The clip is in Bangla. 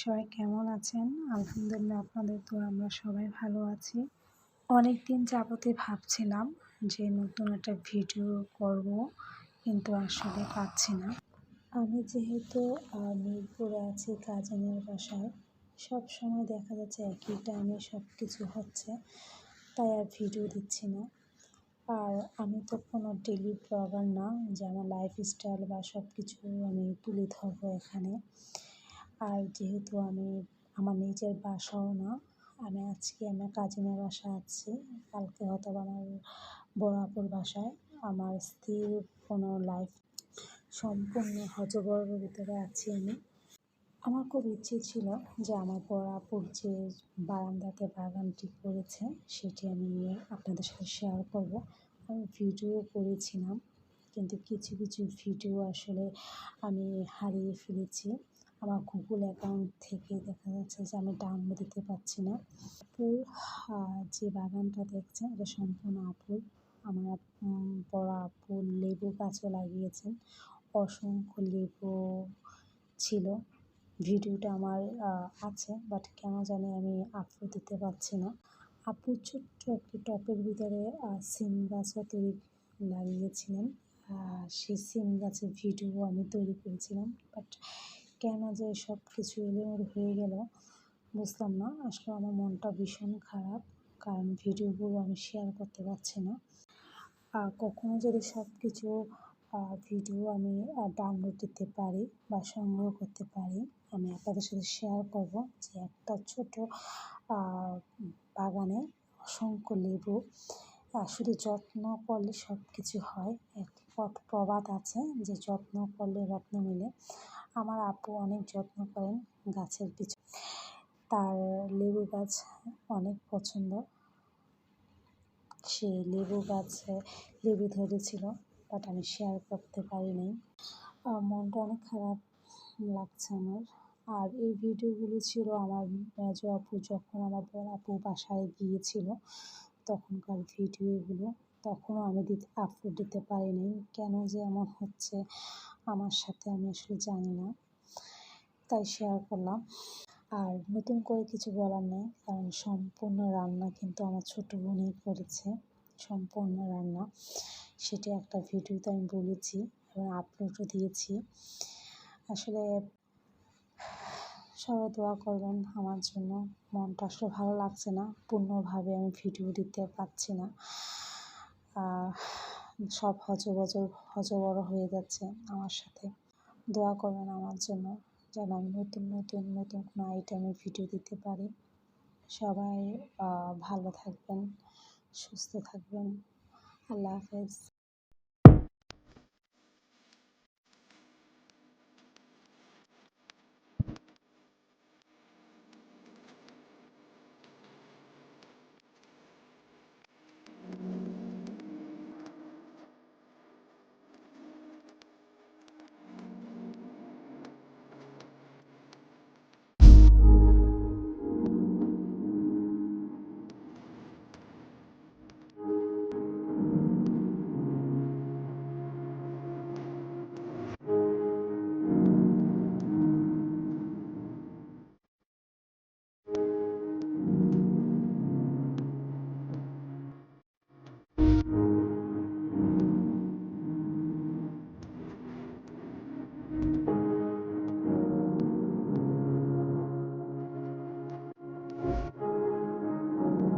সবাই কেমন আছেন? আলহামদুলিল্লাহ আপনাদের তো আমরা সবাই ভালো আছি। অনেক দিন যাবতে ভাবছিলাম যে নতুন একটা ভিডিও করব, কিন্তু আসলে পাচ্ছি না। আমি যেহেতু মিরপুরে আছি কাজিনের বাসায়, সব সময় দেখা যাচ্ছে একই টাইমে সব কিছু হচ্ছে, তাই আর ভিডিও দিচ্ছি না। আর আমি তো কোনো ডেলি ব্লগার না, যে আমার লাইফস্টাইল বা সব কিছু আমি তুলে ধরবো এখানে। আর যেহেতু আমি, আমার নিজের বাসাও না, আমি আজকে আমার কাজিনের বাসা আছি। কালকে হয়তো আমার বড়াপুর বাসায়। আমার স্থির কোনো লাইফ সম্পূর্ণ হজবরের ভিতরে আছি আমি। আমার খুব ইচ্ছে ছিল যে আমার বড়াপুর যে বারান্দাতে বাগানটি করেছে, সেটি আমি আপনাদের সাথে শেয়ার করব। আমি ভিডিও করেছিলাম, কিন্তু কিছু কিছু ভিডিও আসলে আমি হারিয়ে ফেলেছি। আমার গুগল অ্যাকাউন্ট থেকে দেখা যাচ্ছে যে আমি ডাউনলোড দিতে পারছি না। আপুর যে বাগানটা দেখছেন, এটা সম্পূর্ণ আপুর আমার বড় আপু লেবু গাছও লাগিয়েছেন। অসংখ্য লেবু ছিল। ভিডিওটা আমার আছে বাট কেন জানি আমি আপলোড দিতে পারছি না। আপু ছোট্ট একটি টপের ভিতরে সিম গাছও তৈরি লাগিয়েছিলেন। সেই সিম গাছের ভিডিও আমি তৈরি করেছিলাম বাট কেন যে সব কিছু এলোমেলো হয়ে গেল বুঝলাম না। আসলে আমার মনটা ভীষণ খারাপ, কারণ ভিডিওগুলো আমি শেয়ার করতে পারছি না। আর কখনো যদি সব কিছু ভিডিও আমি ডাউনলোড দিতে পারি বা সংগ্রহ করতে পারি, আমি আপনাদের সাথে শেয়ার করব যে একটা ছোট বাগানে অসংখ্য লেবু শুধু যত্ন করলে সব কিছু হয়। এক প্রবাদ আছে যে যত্ন করলে রত্ন মিলে। আমার আপু অনেক যত্ন করেন গাছের পিছু তার লেবু গাছ অনেক পছন্দ। সে লেবু গাছে লেবু ধরেছিল বাট আমি শেয়ার করতে পারিনি। মনটা অনেক খারাপ লাগছে আমার। আর এই ভিডিওগুলো ছিল আমার মেজ আপু, যখন আমার বড় আপু বাসায় গিয়েছিল, তখনকার ভিডিও এগুলো। তখনও আমি দিতে আপলোড দিতে পারিনি কেন যে এমন হচ্ছে আমার সাথে আমি আসলে জানি না। তাই শেয়ার করলাম। আর নতুন করে কিছু বলার নেই, কারণ সম্পূর্ণ রান্না কিন্তু আমার ছোটো বোনই করেছে। সম্পূর্ণ রান্না। সেটি একটা ভিডিওতে আমি বলেছি, এবং আপলোডও দিয়েছি। আসলে সবাই দোয়া করবেন আমার জন্য। মনটা আসলে ভালো লাগছে না। পূর্ণভাবে আমি ভিডিও দিতে পারছি না। সব হজবজর হজবড় হয়ে যাচ্ছে আমার সাথে। দোয়া করবেন আমার জন্য যেন আমি নতুন নতুন নতুন কোনো আইটেমের ভিডিও দিতে পারি। সবাই ভালো থাকবেন, সুস্থ থাকবেন। আল্লাহ হাফেজ।